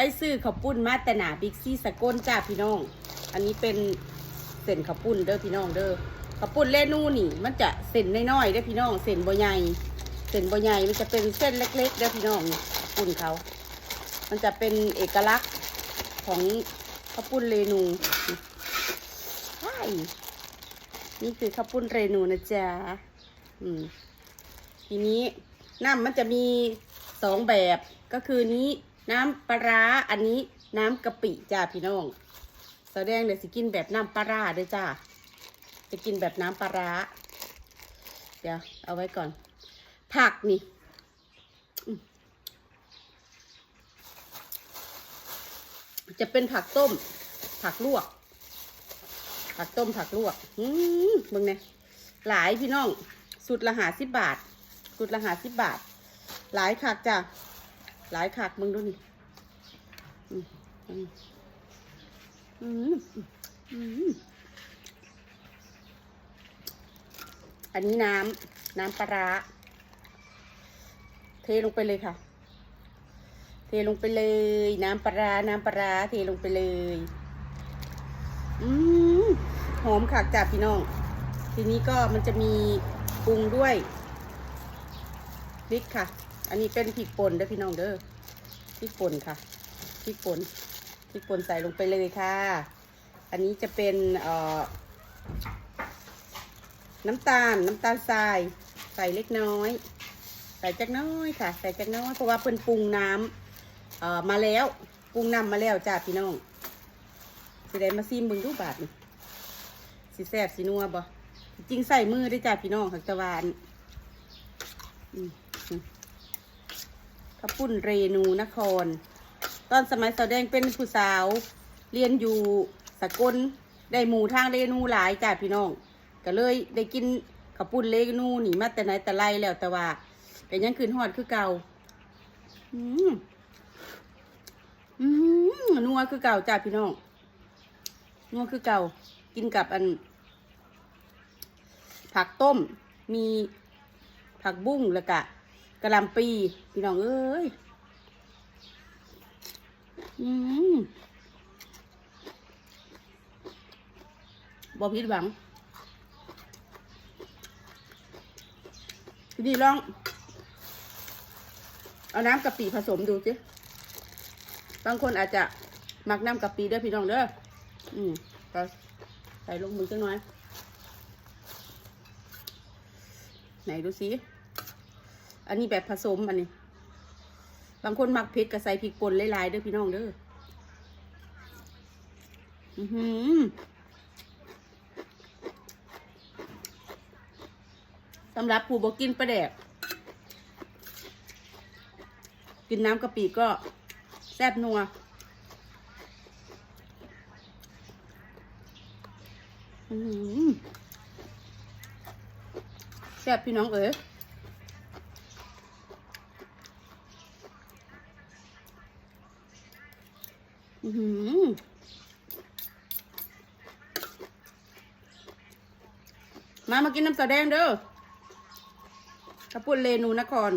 ไปซื้อข้าวปุ้นมาแต่หนาบิ๊กซี่สกลจ้าพี่น้อง อันนี้เป็นเส้นข้าวปุ้นเด้อพี่น้องเด้อข้าวปุ้นเลนูนี่ มันจะเส้นน้อยๆเด้อพี่น้องเส้นบ่ใหญ่เส้นบ่ใหญ่มันจะเป็นเส้นเล็กๆเด้อพี่น้องปุ้นเขา มันจะเป็นเอกลักษณ์ของข้าวปุ้นเรนูใช่นี่คือข้าวปุ้นเรนูนะจ๊ะอืมทีนี้น้ำมันจะมีสองแบบก็คือนี้ น้ำปลาร้าอันนี้น้ำกะปิจ้าพี่น้องแสดงเดี๋ยวสิกินแบบน้ำปลาร้าด้วยจ้าจะกินแบบน้ำปลาร้าเดี๋ยวเอาไว้ก่อน ผักนี่จะเป็นผักต้ม ผักลวก ผักต้มผักลวกอืมมึงเนี่ยหลายพี่น้อง สุดละหาสิบบาท สุดละหาสิบบาท หลายคักจ้ะ หลายคักมึงดูนี่อันนี้น้ำน้ำปลาราเทลงไปเลยค่ะ เทลงไปเลย น้ำปลาราน้ำปลาราเทลงไปเลย อืมหอมคักจ้ะพี่น้อง ทีนี้ก็มันจะมีปรุงด้วยพริกค่ะ อันนี้เป็นพริกป่นเด้อพี่น้องเด้อพริกป่นค่ะพริกป่นพริกป่นใส่ลงไปเลยค่ะ อันนี้จะเป็นเอ่อน้ำตาลน้ำตาลทรายใส่เล็กน้อย ใส่จักน้อยค่ะ ใส่จักน้อยเพราะว่าเพิ่นปรุงน้ำเอ่อมาแล้วปรุงน้ำมาแล้วจ้าพี่น้องสิได้มาซิมบิ่งดูบาทนี่สิแซ่บสินัวบ่จริงใส่มือได้จ้าพี่น้องหักตะวันอืม ข้าปุ้นเรนูนคร ตอนสมัยสาวแดงเป็นผู้สาว เรียนอยู่สกลได้หมู่ทางเรนูหลายจ้าพี่น้องก็เลยได้กินข้าปุ้นเรนูนี่มาแต่ไหนแต่ไรแล้วแต่ว่าก็ยังคืนหอดคือเก่าอืมอืมนัวคือเก่าจ้าพี่น้องนัวคือเก่า กินกับอัน ผักต้มมีผักบุ้งแล้วก็ กระลำปีพี่น้องเอ้ยอืมบอพิดหวังทีนี้ลอง เอาน้ำกะปิผสมดูสิบางคนอาจจะหมักน้ำกะปิด้อพี่น้องเด้ออืมก็ใส่ลงมือจังหน่อย ไหนดูสิ อันนี้แบบผสมอันนี้ บางคนมักเผ็ดก็ใส่พริกป่นหลายๆเด้อพี่น้องเด้ออือหือสำหรับผู้บอกกินปลาแดก กินน้ำกะปิก็แซ่บนัวแซ่บพี่น้องเอ๋ย อือหือมามากินน้ำสาแดงเด้อกระปุ้นเลนูนคร